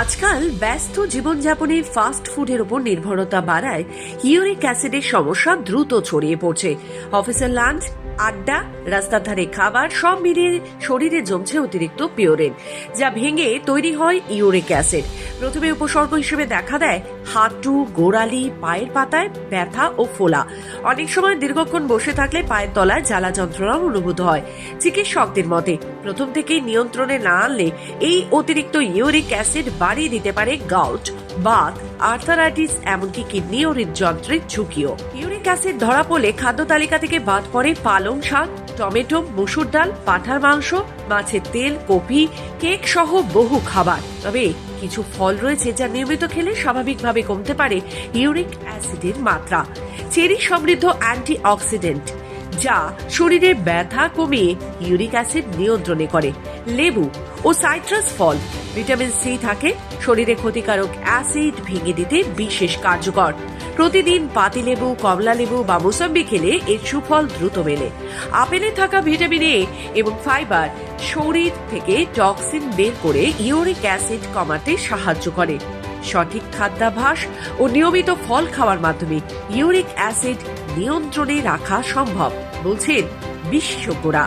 আজকাল ব্যস্ত জীবনযাপনে ফাস্ট ফুডের উপর নির্ভরতা বাড়ায় ইউরিক অ্যাসিডের সমস্যা দ্রুত ছড়িয়ে পড়ছে। অফিসের লাঞ্চ আড্ডা, রাস্তার ধারে খাবার সব মিলিয়ে শরীরে জমছে অতিরিক্ত পিওরেন যা ভেঙে তৈরি হয় ইউরিক অ্যাসিড। প্রথমে উপসর্গ হিসেবে দেখা দেয় হাঁটু, গোড়ালি, পায়ের পাতায় ব্যথা ও ফোলা। অনেক সময় দীর্ঘক্ষণ বসে থাকলে পায়ের তলায় জ্বালা যন্ত্রণা অনুভূত হয়, চিকিৎসকদের মতে। প্রথম থেকেই নিয়ন্ত্রণে না আনলে এই অতিরিক্ত ইউরিক অ্যাসিড বাড়িয়ে দিতে পারে গাউট, বাত, আর্থারাইটিস, এমনকি কিডনি ও হৃদযন্ত্রের ঝুঁকিও। ইউরিক অ্যাসিড ধরা পড়লে খাদ্য তালিকা থেকে বাদ পড়ে পালং শাক টমেটো, মসুর ডাল, পাঠার মাংস, মাছের তেল, কপি, কেক সহ বহু খাবার। তবে কিছু ফল রয়েছে যা নিয়মিত খেলে স্বাভাবিকভাবে কমতে পারে ইউরিক অ্যাসিডের মাত্রা। চেরি সমৃদ্ধ অ্যান্টি অক্সিডেন্ট যা শরীরের ব্যথা কমিয়ে ইউরিক অ্যাসিড নিয়ন্ত্রণে করে। লেবু ও সাইট্রাস ফল, ভিটামিন সি থাকে, শরীরে ক্ষতিকারক অ্যাসিড ভেঙে দিতে বিশেষ কার্যকর। প্রতিদিন পাতিলেবু কমলা লেবু বা মোসাম্বি খেলে এর সুফল দ্রুত মেলে। আপেলে থাকা ভিটামিন এ এবং ফাইবার শরীর থেকে টক্সিন বের করে ইউরিক অ্যাসিড কমাতে সাহায্য করে। সঠিক খাদ্যাভ্যাস ও নিয়মিত ফল খাওয়ার মাধ্যমে ইউরিক অ্যাসিড নিয়ন্ত্রণে রাখা সম্ভব বলছেন বিশেষজ্ঞরা।